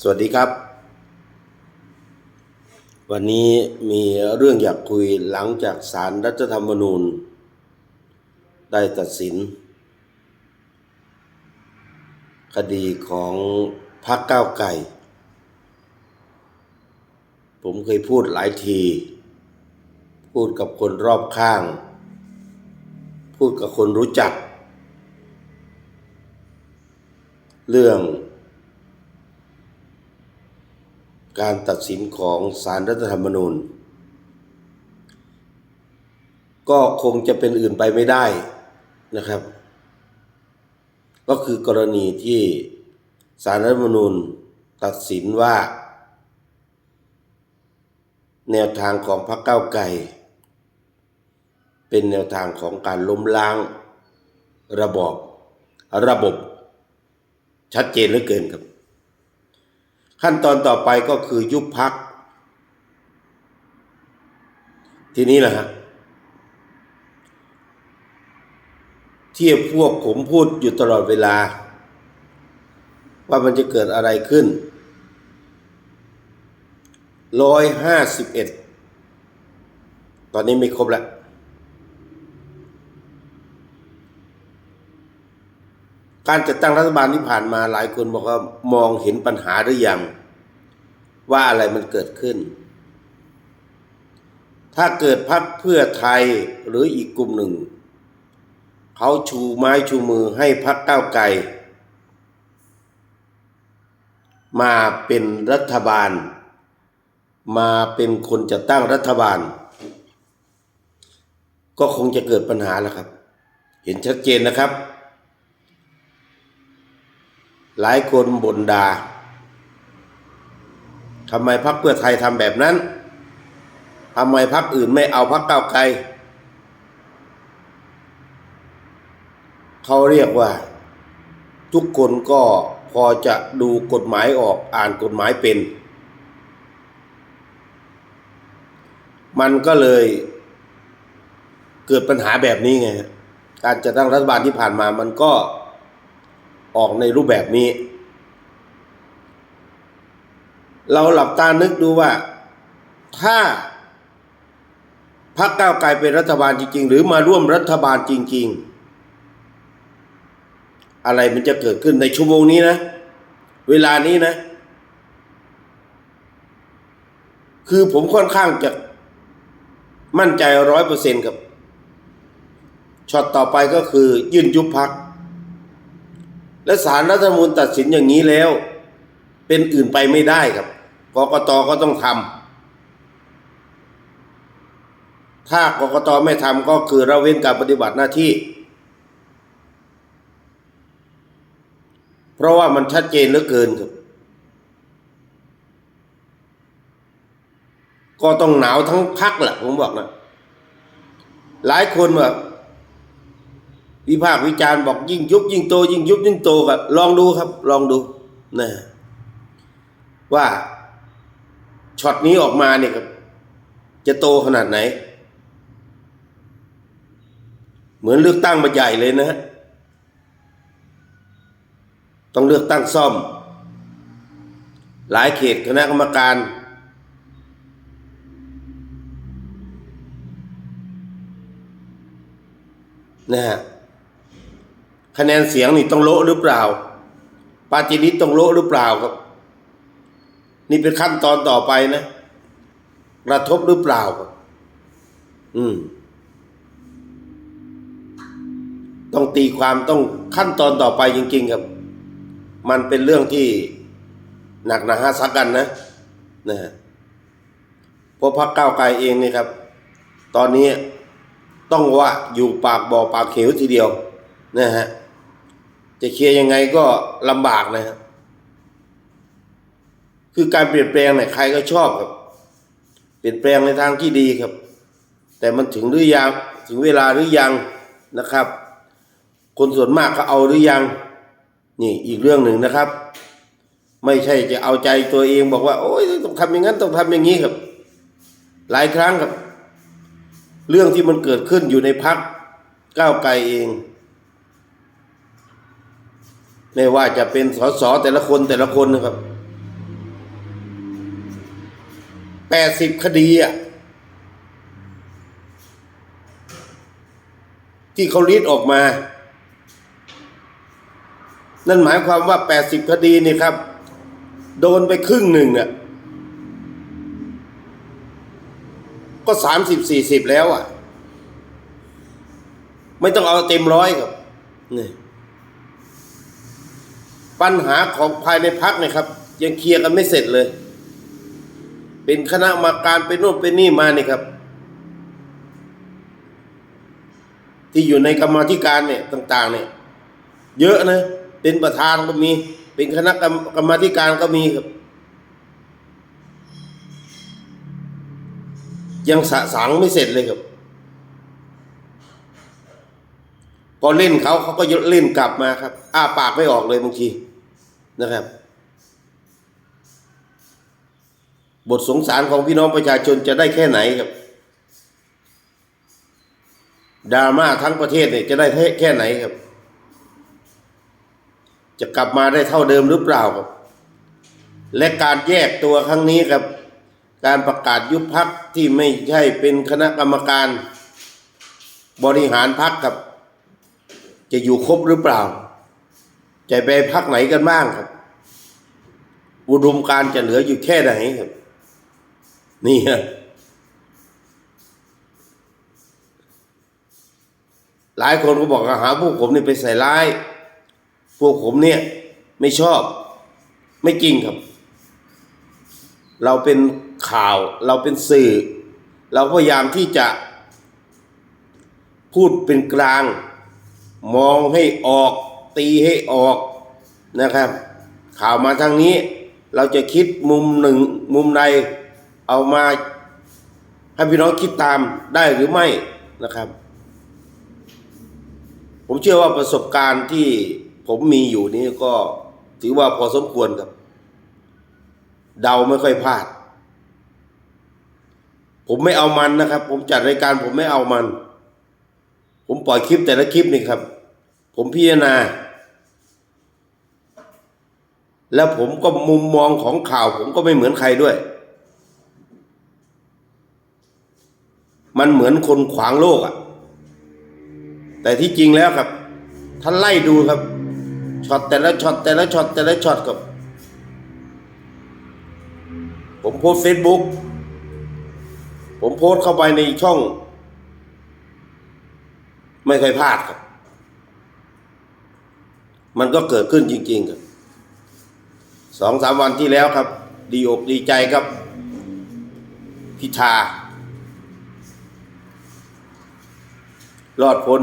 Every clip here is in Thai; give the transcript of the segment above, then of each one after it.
สวัสดีครับ วันนี้มีเรื่องอยากคุยหลังจากสารรัฐธรรมนูญ ได้ตัดสิน คดีของพรรคก้าวไก่ ผมเคยพูดหลายที พูดกับคนรอบข้าง พูดกับคนรู้จัก เรื่อง การตัดสินของสารรัฐธรรมนูญ ก็คงจะเป็นอื่นไปไม่ได้นะครับ ก็คือกรณีที่สารรัฐธรรมนูญตัดสินว่า แนวทางของพรรคก้าวไกลเป็นแนวทางของการล้มล้างระบอบระบบชัดเจนเหลือเกินครับ ขั้นตอนต่อไปก็คือยุบพัก ทีนี้แหละฮะที่พวกผมพูดอยู่ตลอดเวลา ว่ามันจะเกิดอะไรขึ้นร้อยห้าสิบเอ็ดตอนนี้ไม่ครบแล้วการจัดตั้งรัฐบาลที่ผ่านมาหลายคนบอกว่ามองเห็นปัญหาหรือยัง ว่าอะไรมันเกิดขึ้น ถ้าเกิดพักเพื่อไทยหรืออีกกลุ่มหนึ่ง เขาชูไม้ชูมือให้พักก้าวไกล มาเป็นรัฐบาล มาเป็นคนจัดตั้งรัฐบาล ก็คงจะเกิดปัญหาแล้วครับ เห็นชัดเจนนะครับ หลายคนบ่นด่า ทำไมพรรคเพื่อไทยทำแบบนั้นทำไมพรรคอื่นไม่เอาพรรคก้าวไกลเขาเรียกว่า ทุกคนก็พอจะดูกฎหมายออกอ่านกฎหมายเป็น มันก็เลยเกิดปัญหาแบบนี้ไง การจัดตั้งรัฐบาลที่ผ่านมามันก็ออกในรูปแบบนี้ เราหลับตานึกดูว่า ถ้าพรรคก้าวไกลเป็นรัฐบาลจริง ๆ หรือมาร่วมรัฐบาลจริง ๆ อะไรมันจะเกิดขึ้นในชั่วโมงนี้นะ เวลานี้นะ คือผมค่อนข้างจะมั่นใจร้อยเปอร์เซ็นต์ครับช็อตต่อไปก็คือยื่นยุบพัก และสารรัฐธรรมนูญตัดสินอย่างนี้แล้ว เป็นอื่นไปไม่ได้ครับกกตก็ต้องทำถ้ากกตไม่ทำก็คือเราเว้นการปฏิบัติหน้าที่ เพราะว่ามันชัดเจนเหลือเกินครับ ก็ต้องหนาวทั้งพักแหละผมบอกนะหลายคนแบบวิพากษ์วิจารณ์บอกยิ่งยุบยิ่งโต ยิ่งยุบยิ่งโตครับลองดูครับ ลองดูนะ ว่าช็อตนี้ออกมาเนี่ยครับจะโตขนาดไหน เหมือนเลือกตั้งมาใหญ่เลยนะฮะต้องเลือกตั้งซ่อม หลายเขตคณะกรรมการ นะฮะคะแนนเสียงนี่ต้องโละหรือเปล่าปาร์ติลิตต้องโละหรือเปล่าครับ นี่เป็นขั้นตอนต่อไปนะ กระทบหรือเปล่าครับอืม ต้องตีความต้องขั้นตอนต่อไปจริง ๆ ครับ มันเป็นเรื่องที่หนักหนาสักกันนะนะฮะเพราะพรรคก้าวไกลเองนี่ครับ ตอนนี้ต้องว่าอยู่ปากบ่อปากเขวทีเดียวนะฮะจะเคลียร์ยังไงก็ลำบากนะครับ คือการเปลี่ยนแปลงเนี่ยใครก็ชอบครับ เปลี่ยนแปลงในทางที่ดีครับ แต่มันถึงหรือยังถึงเวลาหรือยังนะครับ คนส่วนมากเขาเอาหรือยัง นี่อีกเรื่องหนึ่งนะครับ ไม่ใช่จะเอาใจตัวเองบอกว่า โอ้ยต้องทำอย่างนั้นต้องทำอย่างนี้ครับ หลายครั้งครับ เรื่องที่มันเกิดขึ้นอยู่ในพักก้าวไกลเองไม่ว่าจะเป็นสสแต่ละคนแต่ละคนนะครับ แปดสิบคดีอะที่เขาลิดออกมา นั่นหมายความว่าแปดสิบคดีนี่ครับ โดนไปครึ่งหนึ่งอะก็สามสิบสี่สิบแล้วอะ ไม่ต้องเอาเต็มร้อยครับนี่ปัญหาของภายในพักนี่ครับ ยังเคลียร์กันไม่เสร็จเลย เป็นคณะกรรมาการเป็นโน่นเป็นนี่มานี่ครับ ที่อยู่ในกรรมธิการเนี่ยต่าง ๆ เนี่ย เยอะนะ เป็นประธานก็มี เป็นคณะกรรมกรมธิการก็มีครับ ยังสะสางไม่เสร็จเลยครับพอเล่นเขาเขาก็เล่นกลับมาครับ อ้าปากไม่ออกเลยบางทีนะครับ บทสงสารของพี่น้องประชาชนจะได้แค่ไหนครับดราม่าทั้งประเทศเนี่ยจะได้แค่ไหนครับ จะกลับมาได้เท่าเดิมหรือเปล่าครับ และการแยกตัวครั้งนี้ครับ การประกาศยุบพักที่ไม่ใช่เป็นคณะกรรมการ บริหารพักครับ จะอยู่ครบหรือเปล่า จะไปพักไหนกันบ้างครับ อุดมการจะเหลืออยู่แค่ไหนครับ นี่ฮะหลายคนก็บอกว่าหาพวกผมนี่ไปใส่ร้าย พวกผมเนี่ยไม่ชอบ ไม่จริงครับ เราเป็นข่าวเราเป็นสื่อ เราพยายามที่จะ พูดเป็นกลาง มองให้ออก ตีให้ออกนะครับ ข่าวมาทางนี้ เราจะคิดมุมหนึ่งมุมใด เอามาให้พี่น้องคิดตามได้หรือไม่นะครับ ผมเชื่อว่าประสบการณ์ที่ผมมีอยู่นี้ก็ถือว่าพอสมควรครับ เดาไม่ค่อยพลาด ผมไม่เอามันนะครับ ผมจัดรายการผมไม่เอามัน ผมปล่อยคลิปแต่ละคลิปนี่ครับ ผมพิจารณา แล้วผมก็มุมมองของข่าว ผมก็ไม่เหมือนใครด้วย มันเหมือนคนขวางโลกอะ่ะ แต่ที่จริงแล้วครับท่านไล่ดูครับช็อตแต่ละช็อตแต่ละช็อตแต่ละช็อตครับ ผมโพสเฟซบุ๊กผมโพสเข้าไปในช่อง ไม่เคยพลาดครับ มันก็เกิดขึ้นจริง ๆ ครับสองสามวันที่แล้วครับ ดีอกดีใจครับ พิธา รอดพ้น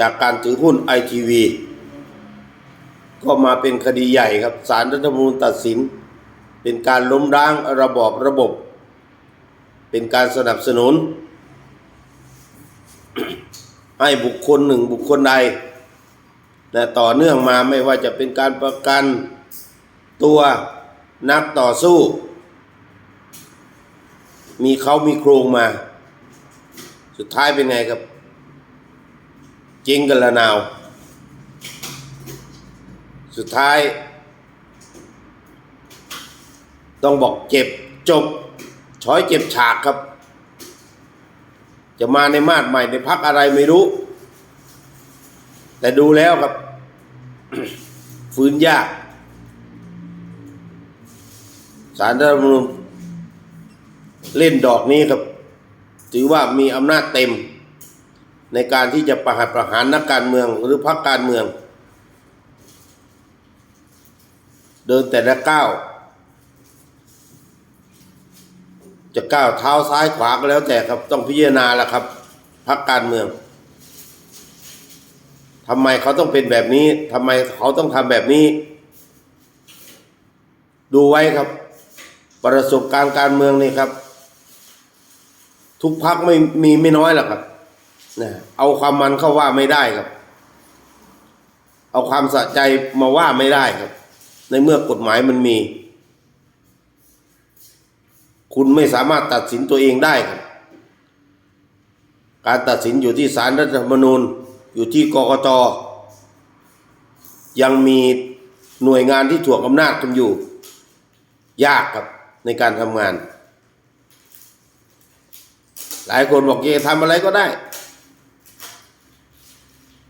จากการถือหุ้นไอทีวีก็มาเป็นคดีใหญ่ครับศาลรัฐธรรมนูญตัดสิน เป็นการล้มร้างระบอบระบบ เป็นการสนับสนุน ให้บุคคลหนึ่งบุคคลใดและต่อเนื่องมาไม่ว่าจะเป็นการประกันตัวนักต่อสู้ มีเขามีโครงมา สุดท้ายเป็นไงครับ จริงกันละนาว สุดท้าย ต้องบอกเจ็บจบช้อยเจ็บฉากครับ จะมาในมาดใหม่ในพักอะไรไม่รู้ แต่ดูแล้วครับ ฟื้นยาก สารรัฐธรรมนูญเล่นดอกนี้ครับ ถือว่ามีอำนาจเต็ม ในการที่จะประหารประหารนักการเมืองหรือพรรคการเมือง เดินแต่ละก้าวจะก้าวเท้าซ้ายขวาก็แล้วแต่ครับ ต้องพิจารณาแหละครับพรรคการเมืองทำไมเขาต้องเป็นแบบนี้ทำไมเขาต้องทำแบบนี้ ดูไว้ครับ ประสบการณ์การเมืองนี่ครับ ทุกพักไม่มีไม่น้อยหรอกครับ นะเอาความมันเข้าว่าไม่ได้ครับ เอาความสะใจมาว่าไม่ได้ครับ ในเมื่อกฎหมายมันมี คุณไม่สามารถตัดสินตัวเองได้ครับ การตัดสินอยู่ที่ศาลรัฐธรรมนูญ อยู่ที่กกตยังมีหน่วยงานที่ถ่วงอำนาจกันอยู่ ยากครับในการทำงาน หลายคนบอกจะทำอะไรก็ได้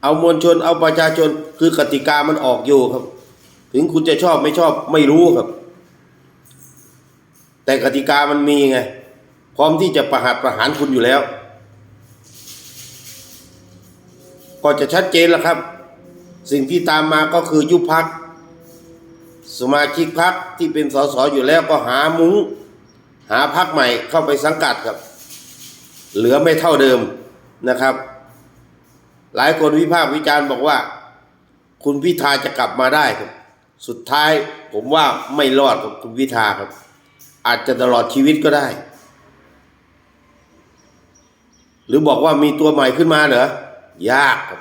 เอามวลชนเอาประชาชนคือกติกามันออกอยู่ครับ ถึงคุณจะชอบไม่ชอบไม่รู้ครับ แต่กติกามันมีไง พร้อมที่จะประหัตประหารคุณอยู่แล้ว ก็จะชัดเจนแล้วครับ สิ่งที่ตามมาก็คือยุบพักสมาชิกพักที่เป็นสสอยู่แล้วก็หามุ้งหาพักใหม่เข้าไปสังกัดครับ เหลือไม่เท่าเดิมนะครับ หลายคนวิพากษ์วิจารณ์บอกว่า คุณพิธาจะกลับมาได้ครับ สุดท้ายผมว่าไม่รอดกับคุณพิธาครับ อาจจะตลอดชีวิตก็ได้ หรือบอกว่ามีตัวใหม่ขึ้นมาเหรอยากครับ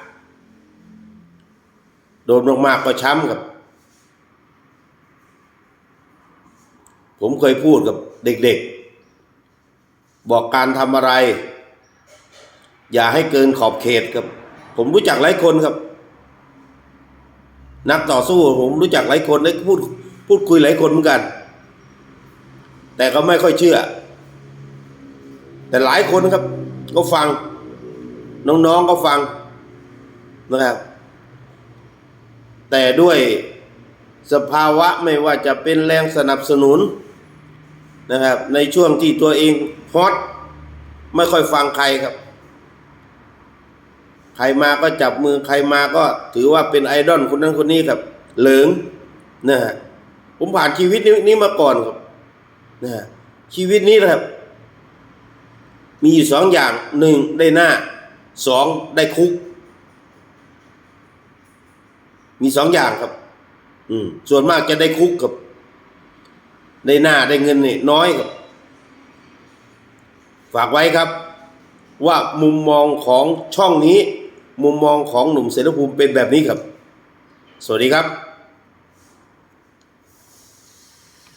โดนมากๆก็ช้ำครับ ผมเคยพูดกับเด็กๆ บอกการทำอะไร อย่าให้เกินขอบเขตครับ ผมรู้จักหลายคนครับ นักต่อสู้ผมรู้จักหลายคนได้พูดพูดคุยหลายคนเหมือนกัน แต่ก็ไม่ค่อยเชื่อ แต่หลายคนครับ ก็ฟัง น้องๆก็ฟังนะครับ แต่ด้วยสภาวะไม่ว่าจะเป็นแรงสนับสนุนนะครับ ในช่วงที่ตัวเองฮอตไม่ค่อยฟังใครครับ ใครมาก็จับมือใครมาก็ถือว่าเป็นไอดอลคนนั้นคนนี้ครับ เหลิงนะฮะผมผ่านชีวิตนี้มาก่อนครับนะฮะชีวิตนี้นะครับ มีอยู่สองอย่างหนึ่งได้หน้าสองได้คุก มีสองอย่างครับ อืมส่วนมากจะได้คุกกับ ได้หน้าได้เงินนี่น้อยครับ ฝากไว้ครับว่ามุมมองของช่องนี้ มุมมองของหนุ่มเสรภูมิเป็นแบบนี้ครับ สวัสดีครับ